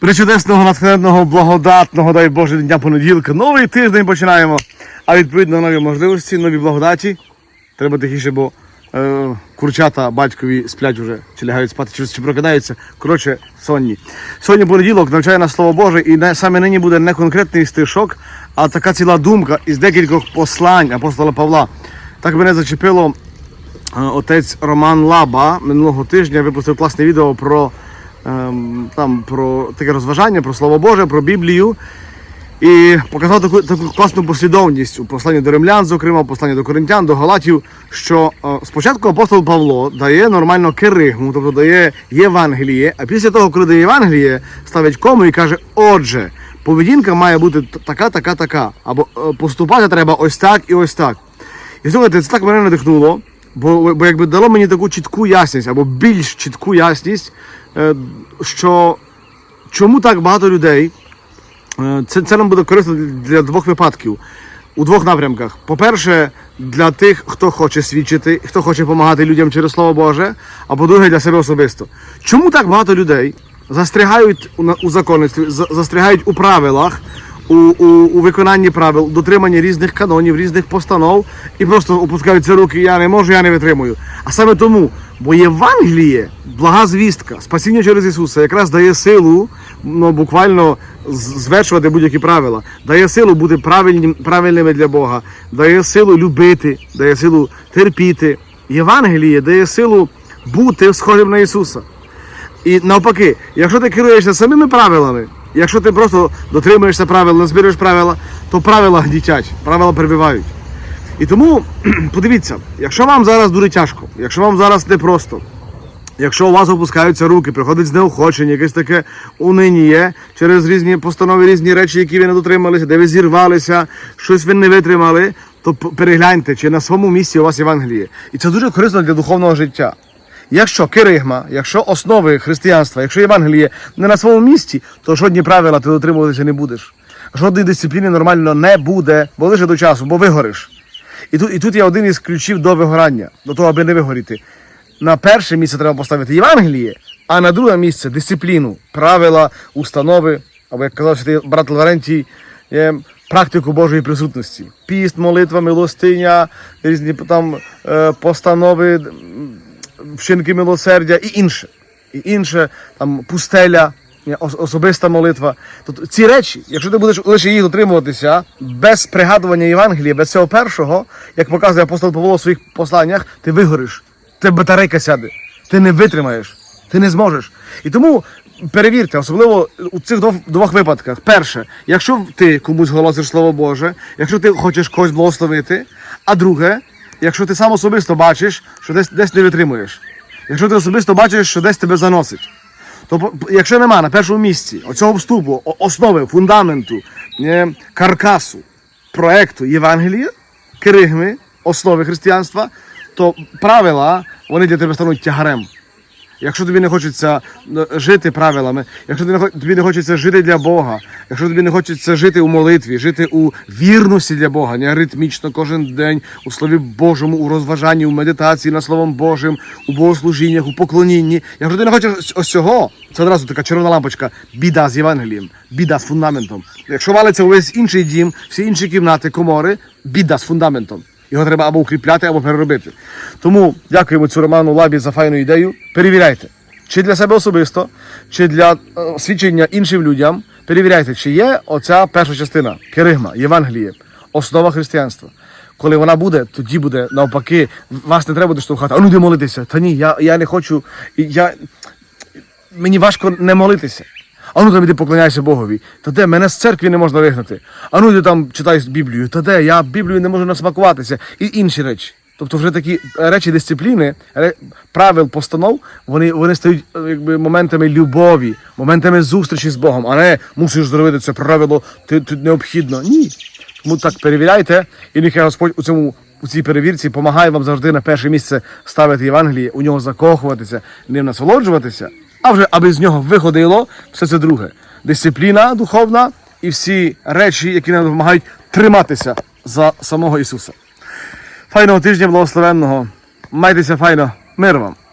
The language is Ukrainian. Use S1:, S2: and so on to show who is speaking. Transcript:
S1: Причудесного, натхненного, благодатного, дай Боже, дня понеділка. Новий тиждень починаємо. А відповідно нові можливості, нові благодаті. Треба тихіше, бо е, курчата батькові сплять уже, чи лягають спати, чи, чи прокидаються. Коротше, сонні. Сьогодні понеділок навчає нас Слово Боже, і не, саме нині буде не конкретний стишок, а така ціла думка із декількох послань апостола Павла. Так мене зачепило Е, Отець Роман Лаба минулого тижня випустив класне відео про, там, про таке розважання, про Слово Боже, про Біблію. І показав таку, таку класну послідовність у посланні до римлян, зокрема, посланні до коринтян, до галатів, що е, спочатку апостол Павло дає нормально керигму, тобто дає Євангеліє, а після того, коли дає Євангеліє, ставить кому і каже: Отже, поведінка має бути така, така, така. Або е, поступати треба ось так і ось так. І слухайте, це так мене надихнуло, бо, бо якби дало мені таку чітку ясність, або більш чітку ясність, що чому так багато людей. Е, Це, це нам буде корисно для двох випадків. У двох напрямках. По-перше, для тих, хто хоче свідчити, хто хоче допомагати людям через Слово Боже, а по-друге, для себе особисто. Чому так багато людей застрягають у законництві, застрягають у правилах, у, у, у виконанні правил, дотриманні різних канонів, різних постанов і просто опускаються руки, я не можу, я не витримую. А саме тому, бо Євангеліє, блага звістка, спасіння через Ісуса, якраз дає силу ну, буквально звершувати будь-які правила, дає силу бути правильним, правильними для Бога, дає силу любити, дає силу терпіти. Євангеліє дає силу бути схожим на Ісуса. І навпаки, якщо ти керуєшся самими правилами, якщо ти просто дотримуєшся правил, назбираєш правила, то правила гнітять, правила перебивають. І тому подивіться, якщо вам зараз дуже тяжко, якщо вам зараз непросто, якщо у вас опускаються руки, приходить знеохочення, якесь таке униніє через різні постанови, різні речі, які ви не дотрималися, де ви зірвалися, щось ви не витримали, то перегляньте, чи на своєму місці у вас Євангеліє. І це дуже корисно для духовного життя. Якщо керигма, якщо основи християнства, якщо Євангеліє не на своєму місці, то жодні правила ти дотримуватися не будеш. Жодної дисципліни нормально не буде, бо лише до часу, бо вигориш. І тут, і тут є один із ключів до вигорання, до того, аби не вигоріти. На перше місце треба поставити Євангеліє, а на друге місце дисципліну, правила, установи, або як казав святий брат Лаврентій, практику Божої присутності. Піст, молитва, милостиня, різні там е, постанови, вчинки милосердя і інше. І інше, там пустеля, особиста молитва. Тобто ці речі, якщо ти будеш лише їх дотримуватися без пригадування Євангелія, без цього першого, як показує апостол Павло у своїх посланнях, ти вигориш, ти батарейка сяде, ти не витримаєш, ти не зможеш. І тому перевірте, особливо у цих двох, двох випадках. Перше, якщо ти комусь голосиш Слово Боже, якщо ти хочеш когось благословити, а друге, якщо ти сам особисто бачиш, що десь, десь не витримуєш. Якщо ти особисто бачиш, що десь тебе заносить. То якщо нема на першому місці оцього вступу, основи, фундаменту, е, каркасу, проекту Євангелія, Киригми, основи християнства, то правила вони для тебе стануть тягарем. Якщо тобі не хочеться е, жити правилами, якщо тобі не хочеться жити для Бога, якщо тобі не хочеться жити у молитві, жити у вірності для Бога, не ритмічно кожен день у Слові Божому, у розважанні, у медитації над Словом Божим, у богослужіннях, у поклонінні. Якщо ти не хочеш ось цього, це одразу така червона лампочка, біда з Євангелієм, біда з фундаментом. Якщо валиться увесь інший дім, всі інші кімнати, комори, біда з фундаментом. Його треба або укріпляти, або переробити. Тому дякуємо цю Роману Лабі за файну ідею. Перевіряйте, чи для себе особисто, чи для е, свідчення іншим людям. Перевіряйте, чи є оця перша частина керигма, Євангеліє, основа християнства. Коли вона буде, тоді буде навпаки, вас не треба доштовхати, а ну йди молитися. Та ні, я, я не хочу. Я, мені важко не молитися. А ну там іди поклоняйся Богові. Та де мене з церкви не можна вигнати. А ну йди там читай Біблію. Та де я Біблію не можу насмакуватися. І інші речі. Тобто вже такі речі дисципліни, правил, постанов, вони, вони стають е, якби моментами любові, моментами зустрічі з Богом, а не мусиш зробити це правило, ти, ти необхідно. Ні. Тому так перевіряйте, і нехай Господь у цьому у цій перевірці допомагає вам завжди на перше місце ставити Євангеліє, у нього закохуватися, ним насолоджуватися, а вже аби з нього виходило все це друге. Дисципліна духовна і всі речі, які нам допомагають триматися за самого Ісуса. Файного тижня благословенного. Майтеся файно, мир вам!